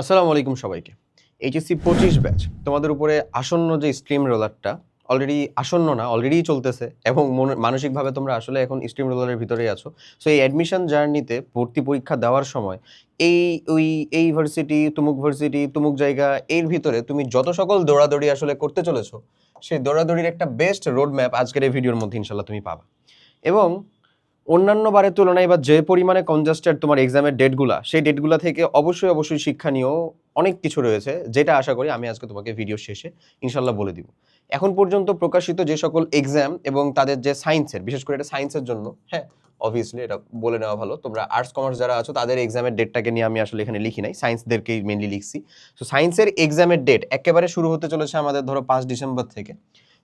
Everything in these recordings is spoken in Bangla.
আসসালামু আলাইকুম সবাইকে। এইচএসসি পঁচিশ ব্যাচ তোমাদের উপরে আসন্ন যে স্ট্রিম রোলারটা অলরেডি আসন্ন না অলরেডি চলতেছে এবং মন- মানসিকভাবে তোমরা আসলে এখন স্ট্রিম রোলারের ভিতরেই আছো। সো এই অ্যাডমিশন জার্নিতে ভর্তি পরীক্ষা দেওয়ার সময়, এই, ওই, এই ভার্সিটি তুমুক ভার্সিটি তুমুক জায়গা, এর ভিতরে তুমি যত সকল দৌড়াদৌড়ি আসলে করতে চলেছো, সেই দৌড়াদৌড়ির একটা বেস্ট রোড ম্যাপ আজকের এই ভিডিওর মধ্যে ইনশাল্লাহ তুমি পাবা। এবং অন্যান্য বারের তুলনায় বা যে পরিমাণে কনজাস্টেড তোমার এক্সামের ডেটগুলা সেই ডেটগুলা থেকে অবশ্যই অবশ্যই শিক্ষা নিয়েও অনেক কিছু রয়েছে, যেটা আশা করি আমি আজকে তোমাকে ভিডিও শেষে ইনশাল্লাহ বলে দিব। এখন পর্যন্ত প্রকাশিত যে সকল এক্সাম এবং তাদের যে সায়েন্সের বিশেষ করে এটা সায়েন্সের জন্য হ্যাঁ অবভিয়াসলি এটা বলে নেওয়া ভালো। তোমরা আর্টস কমার্স যারা আছো, তাদের এক্সামের ডেটটাকে নিয়ে আমি আসলে এখানে লিখি নাই সায়েন্সদেরকেই মেনলি লিখছি। তো সায়েন্সের এক্সামের ডেট একেবারে শুরু হতে চলেছে আমাদের ধরো পাঁচ ডিসেম্বর থেকে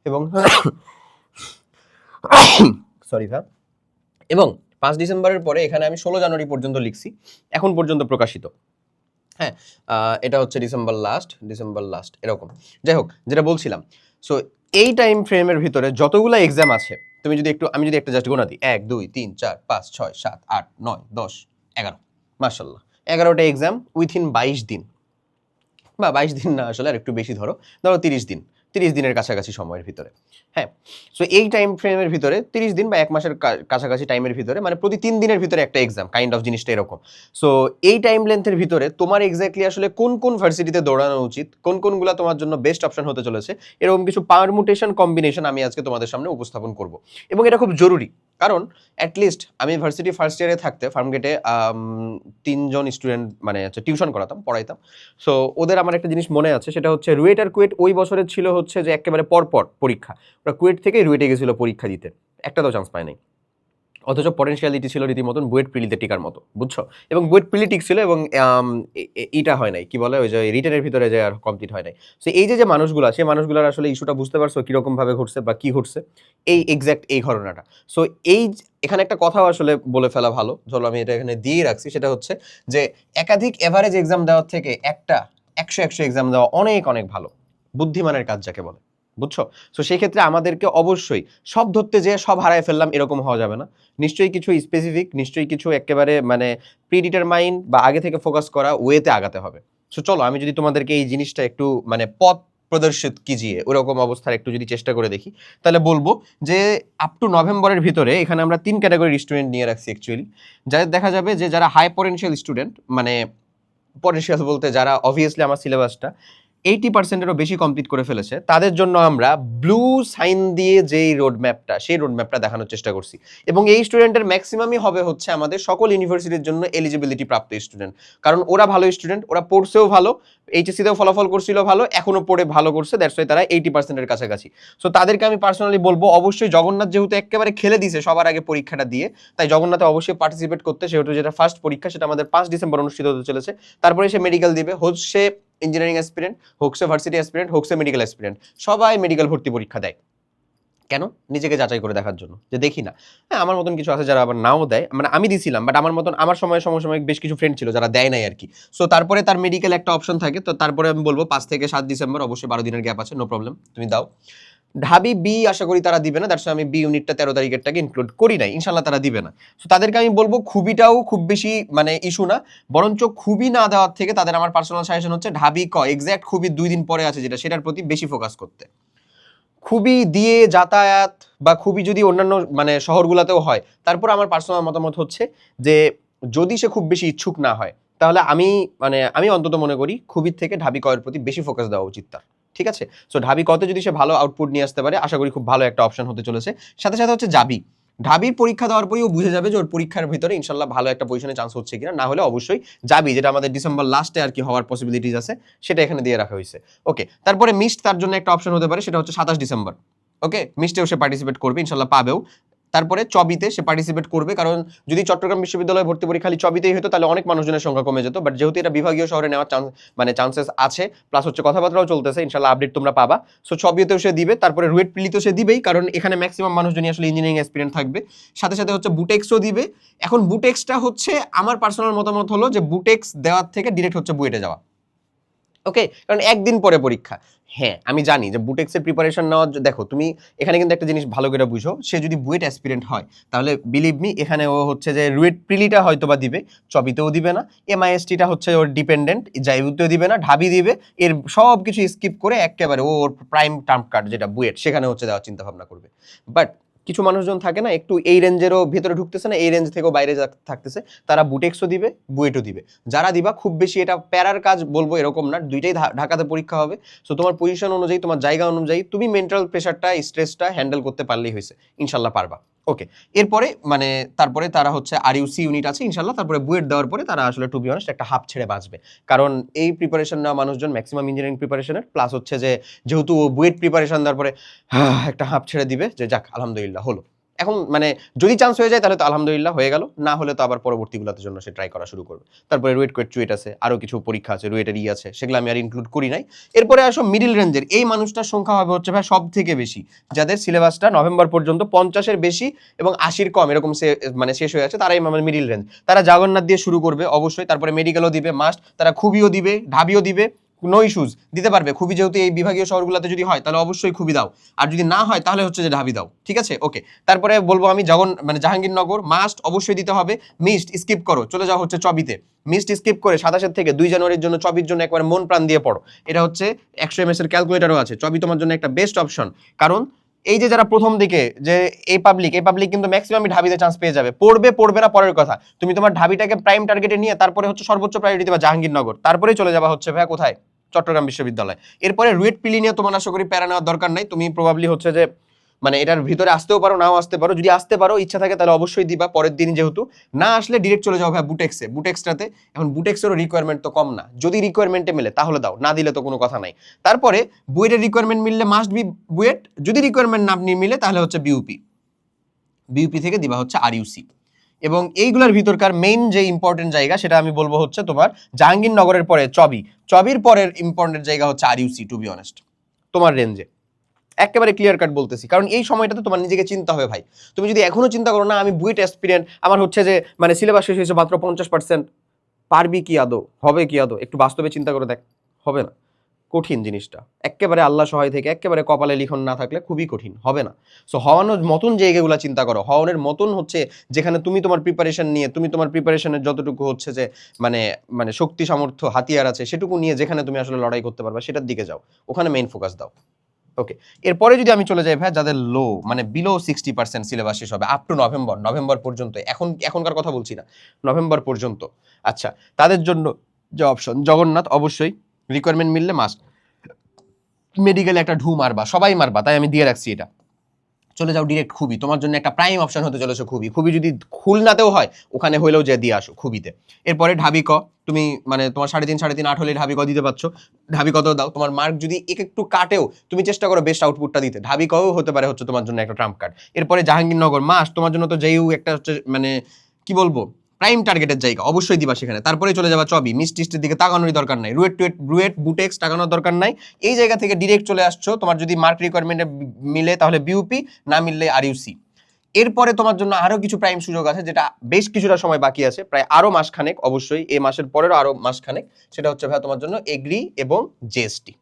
এবং সরি ভ্যা এবং পাঁচ ডিসেম্বরের পরে এখানে আমি ষোলো জানুয়ারি পর্যন্ত লিখছি, এখন পর্যন্ত প্রকাশিত। হ্যাঁ এটা হচ্ছে ডিসেম্বর লাস্ট ডিসেম্বর লাস্ট এরকম। যাই হোক, যেটা বলছিলাম সো এই টাইম ফ্রেমের ভিতরে যতগুলো এক্সাম আছে, তুমি যদি একটু, আমি যদি একটা জাস্ট গোনা দিই, এক, দুই, তিন, চার, পাঁচ, ছয়, সাত, আট, নয়, দশ, এগারো মার্শাল্লাহ এগারোটা এক্সাম উইথিন বাইশ দিন। বা বাইশ দিন না আসলে আর একটু বেশি ধরো ধরো তিরিশ দিন। তিরিশ দিনের কাছাকাছি সময়ের ভিতরে। হ্যাঁ সো এই টাইম ফ্রেমের ভিতরে তিরিশ দিন বা এক মাসের কাছাকাছি টাইমের ভিতরে মানে প্রতি তিন দিনের ভিতরে একটা এক্সাম কাইন্ড অফ জিনিসটা এরকম। সো এই টাইম লেন্থের ভিতরে তোমার এক্স্যাক্টলি আসলে কোন কোন ভার্সিটিতে দৌড়ানো উচিত, কোন কোনগুলো তোমার জন্য বেস্ট অপশন হতে চলেছে, এরকম কিছু পারমুটেশন কম্বিনেশন আমি আজকে তোমাদের সামনে উপস্থাপন করব। এবং এটা খুব জরুরি কারণ অ্যাটলিস্ট আমি ভার্সিটি ফার্স্ট ইয়ারে থাকতে ফার্মগেটে তিনজন স্টুডেন্ট মানে হচ্ছে টিউশন করাতাম, পড়াইতাম। সো ওদের আমার একটা জিনিস মনে আছে, সেটা হচ্ছে রুয়েট আর কুয়েট ওই বছরে ছিল হচ্ছে যে একেবারে পরপর পরীক্ষা। ওরা কুয়েট থেকেই রুয়েটে গেছিল পরীক্ষা দিতে। একটা তো চান্স পায় নাই। অথচ পটেনশিয়ালিটি ছিল রীতিমতন বুয়েট প্রিলিতে টিকার মতো বুঝছ? এবং বুয়েট প্রিলি টিক ছিল এবং আম, এ- এ- এইটা হয় নাই কি বলে? ওই যে রিটার্নের ভিতরে যে আর কমপ্লিট হয় নাই। সো এই যে যে মানুষগুলো সেই মানুষগুলোর আসলে ইস্যুটা বুঝতে পারছ কীরকম ভাবে ঘটছে বা কী ঘটছে এই এক্স্যাক্ট এই ঘটনাটা। সো এই এখানে একটা কথাও আসলে বলে ফেলা ভালো চলো আমি এটা এখানে দিয়ে রাখছি সেটা হচ্ছে যে একাধিক এভারেজ এক্সাম দেওয়ার থেকে একটা একশো একশো এক্সাম দেওয়া অনেক অনেক ভালো বুদ্ধিমানের কাজ যাকে বলে। বুঝছ? সো সেই ক্ষেত্রে আমাদেরকে অবশ্যই সব ধরতে যেয়ে সব হারায় ফেললাম এরকম হওয়া যাবে না। নিশ্চয়ই কিছু স্পেসিফিক নিশ্চয়ই কিছু একেবারে মানে প্রিডিটারমাইন্ড বা আগে থেকে ফোকাস করা ওয়েতে আগাতে হবে। সো চলো, আমি যদি তোমাদেরকে এই জিনিসটা একটু মানে পথ প্রদর্শিত কিজিয়ে, ওরকম অবস্থার একটু যদি চেষ্টা করে দেখি, তাহলে বলব যে আপ টু নভেম্বরের ভিতরে এখানে আমরা তিন ক্যাটাগরির স্টুডেন্ট নিয়ে রাখছি অ্যাকচুয়ালি যাদের দেখা যাবে যে যারা হাই পটেনশিয়াল স্টুডেন্ট মানে পটেনশিয়াল বলতে যারা অবভিয়াসলি আমার সিলেবাসটা এইটি পার্সেন্টেরও বেশি কমপ্লিট করে ফেলেছে। তাদের জন্য আমরা ব্লু সাইন দিয়ে যেই রোড ম্যাপটা সেই রোড ম্যাপটা দেখানোর চেষ্টা করছি। এবং এই স্টুডেন্টের ম্যাক্সিমামই হবে হচ্ছে আমাদের সকল ইউনিভার্সিটির জন্য এলিজিবিলিটি প্রাপ্ত স্টুডেন্ট কারণ ওরা ভালো স্টুডেন্ট ওরা পড়ছেও ভালো এইচএসসিতেও ফলাফল করছিল ভালো, এখনও পড়ে ভালো করছে দ্যাটস ওয়াই তারা এইটি পার্সেন্টের কাছাকাছি। সো তাদেরকে আমি পার্সোনালি বলব, অবশ্যই জগন্নাথ যেহেতু একেবারে খেলে দিছে সবার আগে পরীক্ষাটা দিয়ে, তাই জগন্নাথে অবশ্যই পার্টিসিপেট করতে, সেহেতু যেটা ফার্স্ট পরীক্ষা, সেটা আমাদের পাঁচ ডিসেম্বর অনুষ্ঠিত হতে চলেছে। তারপরে সে মেডিকেল দিবে সে ইঞ্জিনিয়ারিং অ্যাসপিরেন্ট হোক সে ভার্সিটি অ্যাসপিরেন্ট হোক সে মেডিকেল অ্যাসপিরেন্ট সবাই মেডিকেল ভর্তি পরীক্ষা দেয়। কেন? নিজেকে যাচাই করে দেখার জন্য। যে দেখি না। হ্যাঁ আমার মতন কিছু আছে যারা আবার নাও দেয়। মানে আমি দিছিলাম বাট আমার মতন, আমার সময় সমসাময়িক বেশ কিছু ফ্রেন্ড ছিল যারা দেয় নাই আর কি। সো তারপরে তার মেডিকেল একটা অপশন থাকে, তো তারপরে আমি বলব, পাঁচ থেকে সাত ডিসেম্বর অবশ্যই বারো দিনের গ্যাপ আছে নো প্রবলেম তুমি দাও। ঢাবি বি আশা করি তারা দিবে না দ্যাটস আমি বি ইউনিটটা তেরো তারিখেরটাকে ইনক্লুড করি নাই ইনশাল্লাহ তারা দিবে না। সো তাদেরকে আমি বলব খুবিটাও খুব বেশি মানে ইস্যু না, বরঞ্চ খুবই না দেওয়ার থেকে তাদের আমার পার্সোনাল সাজেশন হচ্ছে ঢাবি ক এক্স্যাক্ট খুবই দুই দিন পরে আছে যেটা, সেটার প্রতি বেশি ফোকাস করতে। খুবই দিয়ে যাতায়াত বা খুবই যদি অন্যান্য মানে শহরগুলোতেও হয়, তারপর আমার পার্সোনাল মতামত হচ্ছে যে যদি সে খুব বেশি ইচ্ছুক না হয়, তাহলে আমি মানে আমি অন্তত মনে করি খুবির থেকে ঢাবি কয়ের প্রতি বেশি ফোকাস দেওয়া উচিত তার। ঠিক আছে? সো ঢাবি কতে যদি সে ভালো আউটপুট নিয়ে আসতে পারে, আশা করি খুব ভালো একটা অপশন হতে চলেছে। সাথে সাথে হচ্ছে যাবি ঢাবির পরীক্ষা দেওয়ার পরেই ও বুঝে যাবে যে ওর পরীক্ষার ভিতরে ইনশাল্লাহ ভালো একটা পজিশনে চান্স হচ্ছে কিনা। না হলে অবশ্যই যাবি যেটা আমাদের ডিসেম্বর লাস্টে আর কি হওয়ার পসিবিলিটিস আছে, সেটা এখানে দিয়ে রাখা হয়েছে। ওকে তারপরে মিস্ট তার জন্য একটা অপশন হতে পারে, সেটা হচ্ছে সাতাশ ডিসেম্বর ওকে মিস্টেও সে পার্টিসিপেট করবে, ইনশাল্লাহ পাবেও। তারপরে চবিতে সে পার্টিসিপেট করবে। কারণ যদি চট্টগ্রাম বিশ্ববিদ্যালয়ে ভর্তি পরীক্ষা খালি চবিতেই হতো, তাহলে অনেক মানুষজনের সংখ্যা কমে যেত। বাট যেহেতু এটা বিভাগীয় শহরে নেওয়ার চান্স মানে চান্সেস আছে প্লাস হচ্ছে কথাবার্তাও চলতেছে, ইনশাল্লাহ আপডেট তোমরা পাবা। সো চবিতেও সে দিবে, তারপরে রুয়েট পিলিতেও সে দিবেই, কারণ এখানে ম্যাক্সিমাম মানুষজনই আসলে ইঞ্জিনিয়ারিং এক্সপিরিয়েন্স থাকবে। সাথে সাথে হচ্ছে বুটেক্সও দিবে। এখন বুটেক্সটা হচ্ছে, আমার পার্সোনাল মতামত হলো যে বুটেক্স দেওয়ার থেকে ডিরেক্ট হচ্ছে বুয়েটে যাওয়া। ওকে কারণ একদিন পরে পরীক্ষা। হ্যাঁ আমি জানি যে বুটেক্সের প্রিপারেশন নেওয়ার দেখো, তুমি এখানে কিন্তু একটা জিনিস ভালো করে বুঝো, সে যদি বুয়েট অ্যাসপিরেন্ট হয়, তাহলে বিলিভ মি এখানে ও হচ্ছে যে রুয়েট প্রিলিটা হয়তো বা দিবে, চবিতেও দিবে না এমআইএসটিটা হচ্ছে ওর ডিপেন্ডেন্ট জাইবুতেও দিবে না ঢাবি দিবে, এর সব কিছু স্কিপ করে একেবারে ওর প্রাইম টার্ম কার্ড যেটা বুয়েট সেখানে হচ্ছে দেওয়ার চিন্তা ভাবনা করবে। বাট কিছু মানুষজন থাকে না, একটু এই রেঞ্জেরও ভেতরে ঢুকতেছে না, এই রেঞ্জ থেকেও বাইরে থাকতেছে, তারা বুটেক্সও দিবে, বুয়েটও দিবে। যারা দিবা, খুব বেশি এটা প্যারার কাজ বলব এরকম না, দুইটাই ঢাকাতে পরীক্ষা হবে। সো তোমার পজিশন অনুযায়ী, তোমার জায়গা অনুযায়ী, তুমি মেন্টাল প্রেশারটা স্ট্রেসটা হ্যান্ডেল করতে পারলেই হয়েছে। ইনশাল্লাহ পারবা। ওকে এরপরে মানে তারপরে তারা হচ্ছে আর ইউসি ইউনিট আছে ইনশাল্লাহ তারপরে বুয়েট দেওয়ার পরে তারা আসলে টু বি অনেস্ট একটা হাফ ছেড়ে বাঁচবে। কারণ এই প্রিপারেশন নেওয়া মানুষজন ম্যাক্সিমাম ইঞ্জিনিয়ারিং প্রিপারেশনের প্লাস হচ্ছে যে যেহেতু বুয়েট প্রিপারেশন দেওয়ার পরে হাহ, একটা হাফ ছেড়ে দিবে। যে যাক আলহামদুলিল্লাহ হলো। এখন মানে যদি চান্স হয়ে যায়, তাহলে তো আলহামদুলিল্লাহ হয়ে গেল। না হলে তো আবার পরবর্তীগুলোর জন্য সে ট্রাই করা শুরু করবে। তারপরে রুয়েট কোয়েট চুয়েট আছে, আরও কিছু পরীক্ষা আছে রুয়েটের ই আছে, সেগুলো আমি আর ইনক্লুড করি নাই। এরপরে আসো মিডিল রেঞ্জের এই মানুষটার সংখ্যা হবে হচ্ছে ভাই সব থেকে বেশি, যাদের সিলেবাসটা নভেম্বর পর্যন্ত পঞ্চাশের বেশি এবং আশির কম, এরকম সে মানে শেষ হয়ে আছে, তারাই আমার মিডিল রেঞ্জ তারা জগন্নাথ দিয়ে শুরু করবে, অবশ্যই। তারপরে মেডিকেলও দিবে মাস্ট তারা খুবিও দিবে, ঢাবিও দিবে। নো ইস্যুজ দিতে পারবে। খুবই যেহেতু এই বিভাগীয় শহরগুলোতে যদি হয়, তাহলে অবশ্যই খুবই দাও। আর যদি না হয়, তাহলে হচ্ছে যে ঢাবি দাও। ঠিক আছে? ওকে তারপরে বলব আমি জগন মানে জাহাঙ্গীরনগর মাস্ট অবশ্যই দিতে হবে। মিস্ট স্কিপ করো। চলে যাও হচ্ছে চবিতে মিস্ট স্কিপ করে সাতাশের থেকে দুই জানুয়ারির জন্য চবির জন্য একবার মন প্রাণ দিয়ে পড়ো। এটা হচ্ছে একশো এম এর ক্যালকুলেটারও আছে। চবি তোমার জন্য একটা বেস্ট অপশন কারণ এই যে যারা প্রথম দিকে, যে এই পাবলিক এই পাবলিক কিন্তু ম্যাক্সিমামই ঢাবিতে চান্স পেয়ে যাবে। পড়বে পড়বে না, পরের কথা। তুমি তোমার ঢাবিটাকে প্রাইম টার্গেটে নিয়ে, তারপরে হচ্ছে সর্বোচ্চ প্রায়োরিটি বা জাহাঙ্গীরনগর। তারপরে চলে যাওয়া হচ্ছে ভাই কোথায়? চট্টগ্রাম বিশ্ববিদ্যালয়। এরপরে রুয়েট পিলি নিয়ে তোমার আশা করি প্যারা নেওয়ার দরকার নাই। তুমি প্রবাবলি হচ্ছে যে মানে এটার ভিতরে আসতেও পারো, নাও আসতে পারো, যদি আসতে পারো, ইচ্ছা থাকে তাহলে অবশ্যই দিবা, পরের দিন যেহেতু। না আসলে ডিরেক্ট চলে যাও ভাই বুটেক্সে বুটেক্সটাতে এখন বুটেক্সেরও রিকোয়ারমেন্ট তো কম না। যদি রিকোয়ারমেন্টে মেলে, তাহলে দাও, না দিলে তো কোনো কথা নাই। তারপরে বুয়েটের রিকোয়ারমেন্ট মিললে মাস্ট বি বুয়েট। যদি রিকোয়ারমেন্ট না আপনি মিলে, তাহলে হচ্ছে বিউপি বিউপি থেকে দিবা হচ্ছে আর ইউসি এবং এইগুলোর ভিতরকার মেইন যে ইম্পর্টেন্ট জায়গা, সেটা আমি বলব হচ্ছে তোমার জাহাঙ্গীরনগরের পরে, চবি। চবির পরের ইম্পর্টেন্ট জায়গা হচ্ছে R U C to be honest তোমার রেঞ্জে একেবারে ক্লিয়ার কাট বলতেছি। কারণ এই সময়টাতে তোমার নিজেকে চিন্তা হবে ভাই। তুমি যদি এখনও চিন্তা করো, না, আমি বুয়েট এক্সপিরিয়েন্ট আমার হচ্ছে যে মানে সিলেবাস শেষ হয়েছে মাত্র পঞ্চাশ পার্সেন্ট পারবি কি আদৌ? হবে কি আদৌ? একটু বাস্তবে চিন্তা করে দেখ। হবে না। কঠিন জিনিসটা। একেবারে আল্লাহ সহায় থেকে, একেবারে কপালে লিখন না থাকলে খুবই কঠিন। হবে না। সো হওয়ানোর মতন জায়গাগুলো চিন্তা করো, হওয়ানোর মতন হচ্ছে যেখানে তুমি তোমার প্রিপারেশন নিয়ে, তুমি তোমার প্রিপারেশনের যতটুকু হচ্ছে যে মানে মানে শক্তি, সামর্থ্য, হাতিয়ার আছে, সেটুকু নিয়ে যেখানে তুমি আসলে লড়াই করতে পারবা, সেটার দিকে যাও। ওখানে মেইন ফোকাস দাও। ওকে এরপরে যদি আমি চলে যাই ভাই, যাদের লো মানে বিলো সিক্সটি পার্সেন্ট সিলেবাস শেষ হবে আপ টু নভেম্বর নভেম্বর পর্যন্ত, এখন, এখনকার কথা বলছি না নভেম্বর পর্যন্ত। আচ্ছা তাদের জন্য যে অপশন জগন্নাথ অবশ্যই রিকোয়ারমেন্ট মিললে মাস্ট মেডিকেলে একটা ঢু মারবা, সবাই মারবা, তাই আমি দিয়ে রাখছি এটা। চলে যাও ডিরেক্ট খুবই। তোমার জন্য একটা প্রাইম অপশন হতে চলেছে খুবই। খুবই যদি খুলনাতেও হয়, ওখানে হলেও যে দিয়ে আসো খুবিতে। এরপরে ঢাবি ক তুমি মানে তোমার সাড়ে তিন সাড়ে তিন, আট হলে ঢাবি ক দিতে পারছ। ঢাবি কত দাও, তোমার মার্ক যদি এক একটু কাটেও, তুমি চেষ্টা করো বেস্ট আউটপুটটা দিতে। ঢাবি কও হতে পারে হচ্ছে তোমার জন্য একটা ট্রাম্প কার্ড এরপরে জাহাঙ্গীরনগর, মাস, তোমার জন্য তো যেই একটা হচ্ছে মানে কি বলব? প্রাইম টার্গেটের জায়গা, অবশ্যই দিবা সেখানে। তারপরে চলে যাবা চবি মিস টিস্টের দিকে তাকানোরই দরকার নাই। রুয়েট টুয়েট, রুয়েট, বুটেক্স তাকানোর দরকার নাই। এই জায়গা থেকে ডিরেক্ট চলে আসছো, তোমার যদি মার্ক রিকোয়ারমেন্টে মিলে, তাহলে বিউপি না মিললে আর ইউসি এরপরে তোমার জন্য আরও কিছু প্রাইম সুযোগ আছে, যেটা বেশ কিছুটা সময় বাকি আছে, প্রায় আরও মাসখানেক অবশ্যই, এই মাসের পরেরও আরও মাসখানেক সেটা হচ্ছে ভাই তোমার জন্য এগ্রি এবং জিএসটি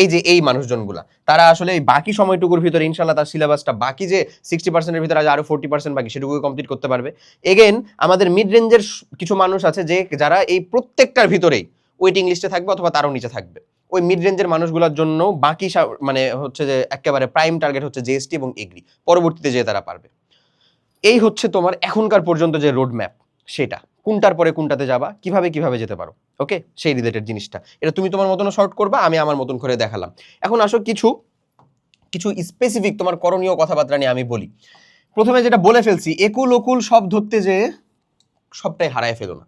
এই যে এই মানুষজনগুলা, তারা আসলে এই বাকি সময়টুকুর ভিতরে ইনশাল্লাহ তার সিলেবাসটা বাকি যে সিক্সটি পার্সেন্টের ভিতরে আজ আরও ফোর্টি পার্সেন্ট বাকি সেটুকু কমপ্লিট করতে পারবে। এগেন আমাদের মিড রেঞ্জের কিছু মানুষ আছে যে যারা এই প্রত্যেকটার ভিতরেই ওয়েটিং লিস্টে থাকবে অথবা তারও নিচে থাকবে। ওই মিড রেঞ্জের মানুষগুলোর জন্য বাকি মানে হচ্ছে যে একেবারে প্রাইম টার্গেট হচ্ছে জিএসটি এবং এগ্রি পরবর্তীতে যে তারা পারবে। এই হচ্ছে তোমার এখনকার পর্যন্ত যে রোড ম্যাপ সেটা। কোনটার পরে কোনটাতে যাবা, কীভাবে কীভাবে যেতে পারো ওকে সেই রিলেটেড জিনিসটা। এটা তুমি তোমার মতন শর্ট করবা, আমি আমার মতন করে দেখালাম। এখন আসো কিছু কিছু স্পেসিফিক তোমার করণীয় কথাবার্তা নিয়ে আমি বলি। প্রথমে যেটা বলে ফেলছি, একুল ওকুল সব ধরতে যে সবটাই হারায় ফেলো না।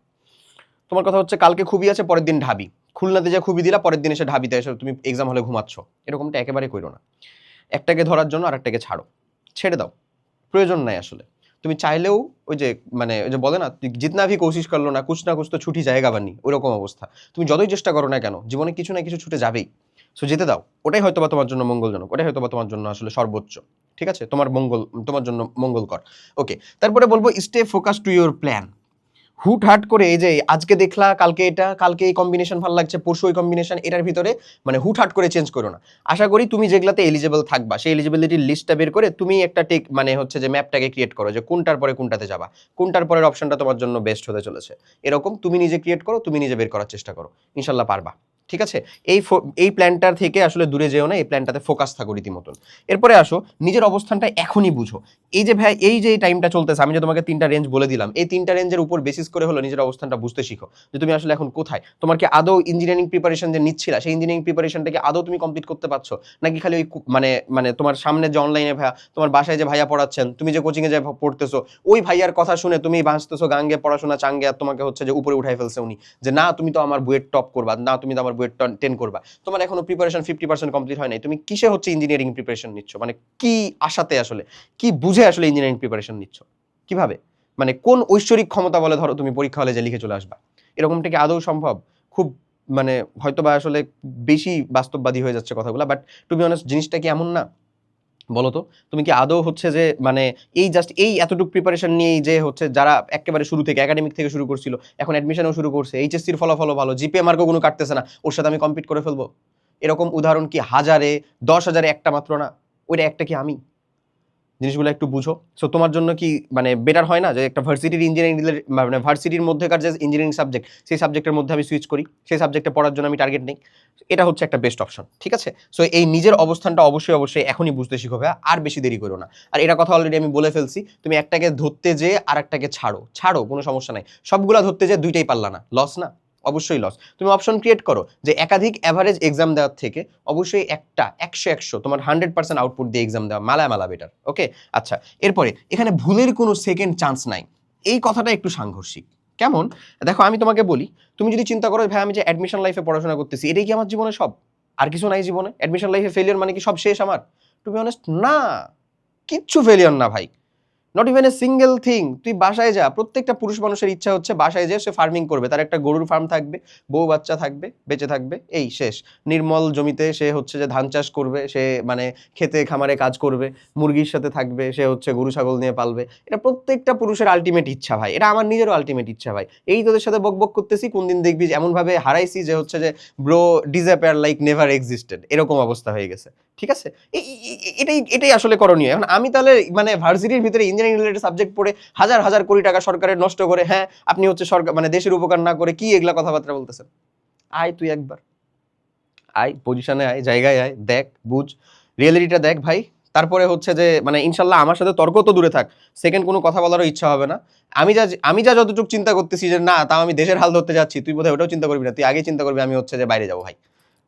তোমার কথা হচ্ছে, কালকে খুবই আছে, পরের দিন ঢাবি। খুলনাতে যে খুবই দিলা, পরের দিন এসে ঢাবিতে এসে, তুমি এক্সাম হলে ঘুমাচ্ছ। এরকমটা একেবারে করো না। একটাকে ধরার জন্য আরেকটাকে ছাড়ো। ছেড়ে দাও। প্রয়োজন নাই আসলে। তুমি চাইলেও ওই যে মানে ওই যে বলে না জিতনা ভি কোশিস করল না, কুছ না কুছ তো ছুটি জায়গা বানি, ওরকম অবস্থা। তুমি যতই চেষ্টা করো না কেন, জীবনে কিছু না কিছু ছুটে যাবেই। সো যেতে দাও। ওটাই হয়তো বা তোমার জন্য মঙ্গলজনক, ওটাই হয়তো বা তোমার জন্য আসলে সর্বোচ্চ। ঠিক আছে? তোমার মঙ্গল, তোমার জন্য মঙ্গলকর। ওকে তারপরে বলব stay focus to your plan হুট হাট করে এই যে আজকে দেখলা, কালকে এটা, কালকে এই কম্বিনেশন ভালো লাগছে, পরশু ওই কম্বিনেশন এটার ভিতরে মানে হুট হাট করে চেঞ্জ করো না। আশা করি তুমি যেগুলাতে এলিজেবল থাকবা, সেই এলিজিবিলিটির লিস্টটা বের করে তুমি একটা টেক মানে হচ্ছে যে ম্যাপটাকে ক্রিয়েট করো যে কোনটার পরে কোনটাতে যাবা, কোনটার পরের অপশনটা তোমার জন্য বেস্ট হতে চলেছে। এরকম তুমি নিজে ক্রিয়েট করো, তুমি নিজে বের করার চেষ্টা করো। ইনশাল্লাহ পারবা। ঠিক আছে? এই এই প্ল্যানটার থেকে আসলে দূরে যেও না, এই প্ল্যানটাতে ফোকাস থাকো রীতিমতন। এরপরে আসো, নিজের অবস্থানটা এখনই বুঝো। এই যে ভাই, এই যে টাইমটা চলতেছে, আমি যে তোমাকে তিনটা রেঞ্জ বলে দিলাম, এই তিনটা রেঞ্জের উপর বেসিস করে হলো নিজের অবস্থানটা বুঝতে শিখো। যে তুমি আসলে এখন কোথায়? তোমার কি আদৌ ইঞ্জিনিয়ারিং প্রিপারেশন যে নিচ্ছিলা সেই ইঞ্জিনিয়ারিং প্রিপারেশনটাকে আদৌ তুমি কমপ্লিট করতে পারছ? নাকি খালি ওই মানে মানে তোমার সামনে যে অনলাইনে ভাইয়া, তোমার বাসায় যে ভাইয়া পড়াচ্ছেন, তুমি যে কোচিংয়ে যে পড়তেছো, ওই ভাইয়ার কথা শুনে তুমি বাঁচতেছো গাঙ্গে পড়াশোনা চাঙ্গে, আর তোমাকে হচ্ছে যে উপরে উঠাই ফেলছে উনি। যে না, তুমি তো আমার বইয়ের টপ করবা, না, তুমি তো আমার বইয়ের টেন করবা। তোমার এখনও প্রিপারেশন ফিফটি পার্সেন্ট কমপ্লিট হয় নাই। তুমি কিসে হচ্ছে ইঞ্জিনিয়ারিং প্রিপারেশন নিচ্ছ? মানে কি আশাতে আসলে? কি বুঝে আসলে ইঞ্জিনিয়ারিং প্রিপারেশন নিচ্ছ? কীভাবে? মানে কোন ঐশ্বরিক ক্ষমতা বলে ধরো তুমি পরীক্ষা হলে যে লিখে চলে আসবা। এরকমটা কি আদৌ সম্ভব? খুব মানে হয়তো বা আসলে বেশি বাস্তববাদী হয়ে যাচ্ছে কথাগুলো বাট টু বি অনেস্ট জিনিসটা কি এমন না? বলো তো, তুমি কি আদৌ হচ্ছে যে মানে এই জাস্ট এই এতটুকু প্রিপারেশন নিয়েই যে হচ্ছে যারা একেবারে শুরু থেকে একাডেমিক থেকে শুরু করছিল, এখন অ্যাডমিশনও শুরু করছে এইচএসসির ফলাফলও ভালো জিপিএ মার্কও কোনো কাটতেছে না, ওর সাথে আমি কমপ্লিট করে ফেলব? এরকম উদাহরণ কি হাজারে, দশ হাজারে একটা মাত্র না? ওইটা একটা কি আমি? জিনিসগুলো একটু বুঝো। সো তোমার জন্য কি মানে বেটার হয় না যে একটা ভার্সিটির ইঞ্জিনিয়ারিং মানে ভার্সিটির মধ্যেকার যে ইঞ্জিনিয়ারিং সাবজেক্ট সেই সাবজেক্টের মধ্যে আমি সুইচ করি, সেই সাবজেক্টে পড়ার জন্য আমি টার্গেট নেই। এটা হচ্ছে একটা বেস্ট অপশন ঠিক আছে? সো এই নিজের অবস্থানটা অবশ্যই অবশ্যই এখনই বুঝতে শিখো আর বেশি দেরি করো না। আর এটা কথা অলরেডি আমি বলে ফেলছি, তুমি একটাকে ধরতে যেয়ে আর একটাকে ছাড়ো। ছাড়ো, কোনো সমস্যা নাই। সবগুলা ধরতে যেয়ে দুইটাই পারলা না লস না। অবশ্যই লস তুমি অপশন ক্রিয়েট করো যে একাধিক অ্যাভারেজ এক্সাম দেওয়ার থেকে অবশ্যই একটা, একশো একশো তোমার হান্ড্রেড পার্সেন্ট আউটপুট দিয়ে এক্সাম দেওয়া মালা মালা বেটার ওকে আচ্ছা এরপরে এখানে ভুলের কোনো সেকেন্ড চান্স নাই। এই কথাটা একটু সাংঘর্ষিক। কেমন? দেখো, আমি তোমাকে বলি, তুমি যদি চিন্তা করো, ভাই, আমি যে অ্যাডমিশন লাইফে পড়াশোনা করতেছি, এটাই কি আমার জীবনে সব? আর কিছু নাই জীবনে? অ্যাডমিশন লাইফে ফেলিয়ার মানে কি সব শেষ আমার? টু বি অনেস্ট না, কিচ্ছু ফেলিয়ার না ভাই। Not even a single thing তুই বাসায় যা। প্রত্যেকটা পুরুষ মানুষের ইচ্ছা হচ্ছে বাসায় যে সে ফার্মিং করবে। তার একটা গরুর ফার্ম থাকবে, বউ বাচ্চা থাকবে, বেঁচে থাকবে। এই, শেষ। নির্মল জমিতে সে হচ্ছে যে ধান চাষ করবে, সে মানে খেতে খামারে কাজ করবে, মুরগির সাথে থাকবে, সে হচ্ছে গরু, ছাগল নিয়ে পালবে। এটা প্রত্যেকটা পুরুষের আলটিমেট ইচ্ছা ভাই। এটা আমার নিজেরও আলটিমেট ইচ্ছা ভাই। এই তোদের সাথে বক বক করতেছি কোন দিন দেখবি এমনভাবে হারাইছি যে হচ্ছে যে bro disappear like never existed এরকম অবস্থা হয়ে গেছে। ঠিক আছে? এটাই এটাই আসলে করণীয়। এখন আমি তাহলে মানে ভার্সিটির ভিতরে ইঞ্জিনিয়ারিং রিলেটেড সাবজেক্ট পড়ে হাজার হাজার কোটি টাকা সরকারের নষ্ট করে হ্যাঁ আপনি হচ্ছে সরকার মানে দেশের উপকার না করে কি এগুলা কথাবার্তা বলতেছেন? আয় তুই একবার। আয় পজিশনে আয়, জায়গায় আয়, দেখ, বুঝ। রিয়েলিটিটা দেখ ভাই। তারপরে হচ্ছে যে মানে ইনশাল্লাহ আমার সাথে তর্ক তো দূরে থাক। সেকেন্ড কোনো কথা বলারও ইচ্ছা হবে না। আমি যা আমি যা যতটুকু চিন্তা করতেছি যে, না, তাও আমি দেশের হাল ধরতে যাচ্ছি, তুই বোধহয় ওটাও চিন্তা করবি না। তুই আগে চিন্তা করবি, আমি হচ্ছে যে বাইরে যাব ভাই।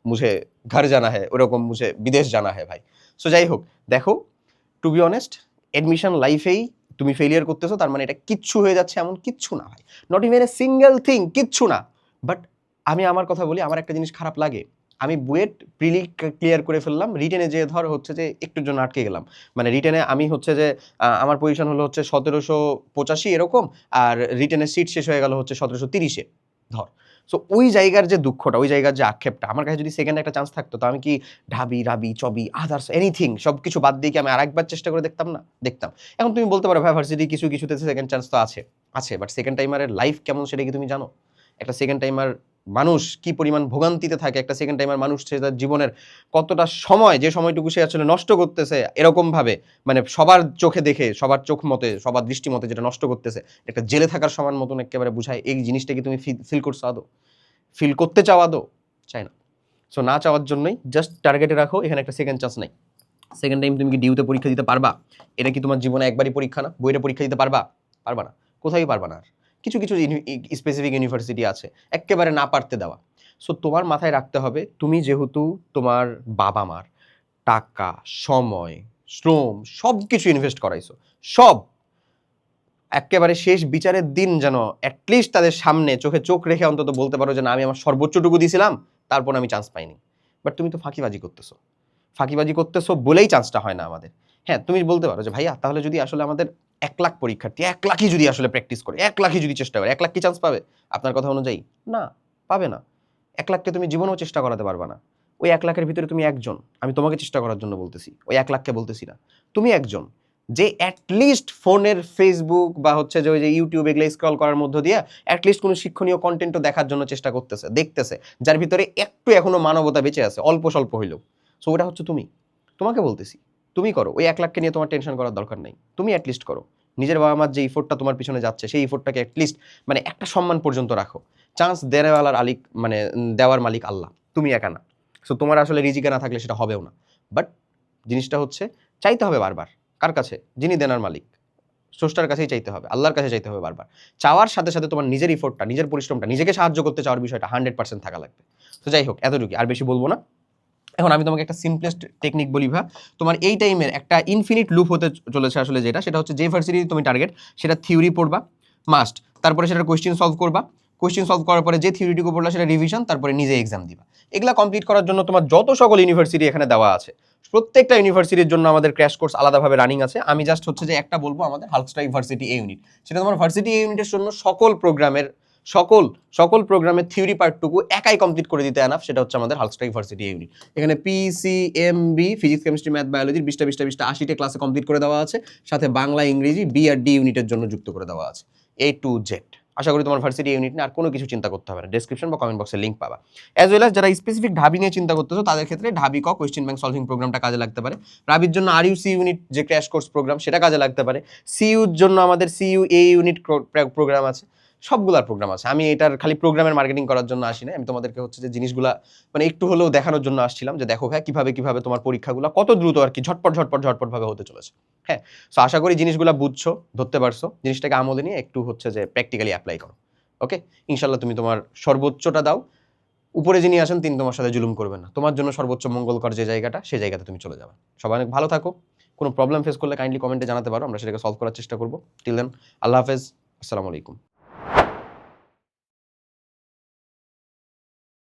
মুঝে ঘর জানা হ্যাঁ ওরকম মুঝে বিদেশ জানা হ্যাঁ ভাই। সো যাই হোক, দেখো টু বি অনেস্ট এডমিশন লাইফেই তুমি ফেলিয়ার করতেছো, তার মানে এটা কিচ্ছু হয়ে যাচ্ছে এমন কিচ্ছু না ভাই। Not even a single thing কিচ্ছু না। বাট আমি আমার কথা বলি, আমার একটা জিনিস খারাপ লাগে। আমি বুয়েট প্রিলি ক্লিয়ার করে ফেললাম রিটেনে যে ধর হচ্ছে যে একটুর জন্য আটকে গেলাম। মানে রিটেনে আমি হচ্ছে যে আমার পজিশন হলো হচ্ছে সতেরোশো পঁচাশি এরকম, আর রিটেনের সিট শেষ হয়ে গেল হচ্ছে সতেরোশো তিরিশে, ধর। সো ওই জায়গার যে দুঃখটা, ওই জায়গার যে আক্ষেপটা, আমার কাছে যদি সেকেন্ড একটা চান্স থাকতো, তো আমি কি ঢাবি, রাবি, চবি আদার্স এনিথিং সব কিছু বাদ দিয়ে কি আমি আরেকবার চেষ্টা করে দেখতাম? না, দেখতাম। এখন তুমি বলতে পারো, ভাই ভার্সিটি কিছু, কিছুতে সেকেন্ড চান্স তো আছে আছে বাট সেকেন্ড টাইমারের লাইফ কেমন সেটা কি তুমি জানো? একটা সেকেন্ড টাইমার মানুষ কি পরিমাণ ভোগান্তিতে থাকে? একটা সেকেন্ড টাইমার মানুষ, সে তার জীবনের কতটা সময়, যে সময়টুকু সে আসলে নষ্ট করতেছে এরকমভাবে মানে সবার চোখে দেখে, সবার চোখ মতে, সবার দৃষ্টি মতে যেটা নষ্ট করতেছে, একটা জেলে থাকার সমান মতন একেবারে বুঝায়, এই জিনিসটা কি তুমি ফিল করছ আদৌ? ফিল করতে চাও আদৌ? চাই না। সো না চাওয়ার জন্যই জাস্ট টার্গেটে রাখো, এখানে একটা সেকেন্ড চান্স নাই। সেকেন্ড টাইম তুমি কি ডিউতে পরীক্ষা দিতে পারবা? এটা কি তোমার জীবনে একবারই পরীক্ষা না? বইটা পরীক্ষা দিতে পারবা? পারবা না। কোথায় পারবা না আর? কিছু কিছু স্পেসিফিক ইউনিভার্সিটি আছে একেবারে না পারতে দেওয়া। সো তোমার মাথায় রাখতে হবে, তুমি যেহেতু তোমার বাবা মার, টাকা, সময়, শ্রম সব কিছু ইনভেস্ট করাইছো, সব একেবারে শেষ বিচারের দিন যেন অ্যাটলিস্ট তাদের সামনে চোখে চোখ রেখে অন্তত বলতে পারো যে, না, আমি আমার সর্বোচ্চটুকু দিয়েছিলাম তারপর আমি চান্স পাইনি। বাট তুমি তো ফাঁকিবাজি করতেছো। ফাঁকিবাজি করতেছো বলেই চান্সটা হয় না আমাদের। হ্যাঁ তুমি বলতে পারো যে, ভাইয়া, তাহলে যদি আসলে আমাদের এক লাখ পরীক্ষার্থী, এক লাখই যদি আসলে প্র্যাকটিস করে, এক লাখই যদি চেষ্টা করে, এক লাখ কি চান্স পাবে? আপনার কথা অনুযায়ী। না, পাবে না। এক লাখকে তুমি জীবনেও চেষ্টা করাতে পারবে না। ওই এক লাখের ভিতরে তুমি একজন। আমি তোমাকে চেষ্টা করার জন্য বলতেছি। ওই এক লাখকে বলতেছি না। তুমি একজন। যে অ্যাটলিস্ট ফোনের ফেসবুক বা হচ্ছে যে ওই যে ইউটিউব এগুলো স্ক্রল করার মধ্য দিয়ে অ্যাটলিস্ট কোনো শিক্ষণীয় কন্টেন্টও দেখার জন্য চেষ্টা করতেছে, দেখতেছে। যার ভিতরে একটু এখনও মানবতা বেঁচে আছে, অল্প স্বল্প হইলেও। সো ওটা হচ্ছে তুমি। তোমাকে বলতেছি। তুমি করো, ওই এক লাখকে নিয়ে তোমার টেনশন করার দরকার নেই। তুমি অ্যাটলিস্ট করো। নিজের বাবা মার যে ইফোর্টটা তোমার পিছনে যাচ্ছে, সেই ইফোর্টটাকে অ্যাটলিস্ট মানে একটা সম্মান পর্যন্ত রাখো। চান্স দেওয়ালার আলিক মানে দেওয়ার মালিক আল্লাহ, তুমি একা না। সো তোমার আসলে রিজিকে না থাকলে সেটা হবেও না। বাট জিনিসটা হচ্ছে, চাইতে হবে বারবার। কার কাছে? যিনি দেনার মালিক। স্রষ্টার কাছেই চাইতে হবে, আল্লাহর কাছে চাইতে হবে বারবার। চাওয়ার সাথে সাথে তোমার নিজের ইফোর্টটা নিজের পরিশ্রমটা, নিজেকে সাহায্য করতে চাওয়ার বিষয়টা হান্ড্রেড পার্সেন্ট থাকা লাগবে। তো যাই হোক এতটুকু আর বেশি বলব না। এখন আমি তোমাকে একটা সিম্পলেস্ট টেকনিক বলি ভা তোমার এই টাইমের একটা ইনফিনিট লুপ হতে চলেছে আসলে যেটা, সেটা হচ্ছে যে ভার্সিটি তুমি টার্গেট সেটা থিওরি পড়বা মাস্ট তারপরে সেটা কোয়েশ্চেন সলভ করবা। কোয়েশ্চেন সলভ করার পরে যে থিওরিটিকে পড়লা, সেটা রিভিশন তারপরে নিজে এক্সাম দিবা। এগুলা কমপ্লিট করার জন্য তোমার যত সকল ইউনিভার্সিটি এখানে দেওয়া আছে, প্রত্যেকটা ইউনিভার্সিটির জন্য আমাদের ক্র্যাশ কোর্স আলাদাভাবে রানিং আছে। আমি জাস্ট হচ্ছে যে একটা বলব আমাদের হালকস্টাইক ভার্সিটি এ ইউনিট সেটা তোমার ভার্সিটি এ ইউনিটের জন্য সকল প্রোগ্রামের সকল সকল প্রোগ্রামের থিওরি পার্টটুকু একাই কমপ্লিট করে দিতে আনাফ সেটা হচ্ছে আমাদের হালকস্টাইক ভার্সিটি ইউনিট এখানে P C M B physics chemistry math বায়োলজির বিশটা বিশটা বিশটা আশিটা ক্লাসে কমপ্লিট করে দেওয়া আছে। সাথে বাংলা, ইংরেজি বি আর ডি ইউনিটের জন্য যুক্ত করে দেওয়া আছে। এ টু জেড আশা করি তোমার ভার্সিটি ইউনিট নিয়ে আর কোনো কিছু চিন্তা করতে হবে না। ডেসক্রিপশন বা কমেন্ট বক্সে লিঙ্ক পাবা। অ্যাজ ওয়েল অ্যাজ যারা স্পেসিফিক ঢাবি নিয়ে চিন্তা করতেছো, তাদের ক্ষেত্রে ঢাবি ক কোয়েশ্চেন ব্যাংক সলভিং প্রোগ্রামটা কাজে লাগতে পারে। রাবির জন্য আর সি ইউনিট যে ক্র্যাশ কোর্স প্রোগ্রাম সেটা কাজে লাগতে পারে। সিইউর জন্য আমাদের সিইউ এ ইউনিট প্রোগ্রাম আছে। সবগুলার প্রোগ্রাম আছে। আমি এটার খালি প্রোগ্রামের মার্কেটিং করার জন্য আসি না আমি তোমাদেরকে হচ্ছে যে জিনিসগুলা মানে একটু হলেও দেখানোর জন্য আসছিলাম যে দেখো ভাই কীভাবে কীভাবে তোমার পরীক্ষাগুলো কত দ্রুত আর কি ঝটপট ঝটপট ঝটপট ভাবে হতে চলেছে। হ্যাঁ সো আশা করি জিনিসগুলো বুঝছ, ধরতে পারছ। জিনিসটাকে আমলে নিয়ে একটু হচ্ছে যে প্র্যাকটিক্যালি অ্যাপ্লাই করো। ওকে ইনশাল্লাহ তুমি তোমার সর্বোচ্চটা দাও। উপরে যিনি আসেন তিনি তোমার সাথে জুলুম করবেন না। তোমার জন্য সর্বোচ্চ মঙ্গলকর যে জায়গাটা সেই জায়গাতে তুমি চলে যাবে। সবাই অনেক ভালো থাকো। কোনো প্রবলেম ফেস করলে কাইন্ডলি কমেন্টে জানাতে পারো। আমরা সেটাকে সলভ করার চেষ্টা করব। টিল দেন আল্লাহ হাফেজ। আসসালামু আলাইকুম।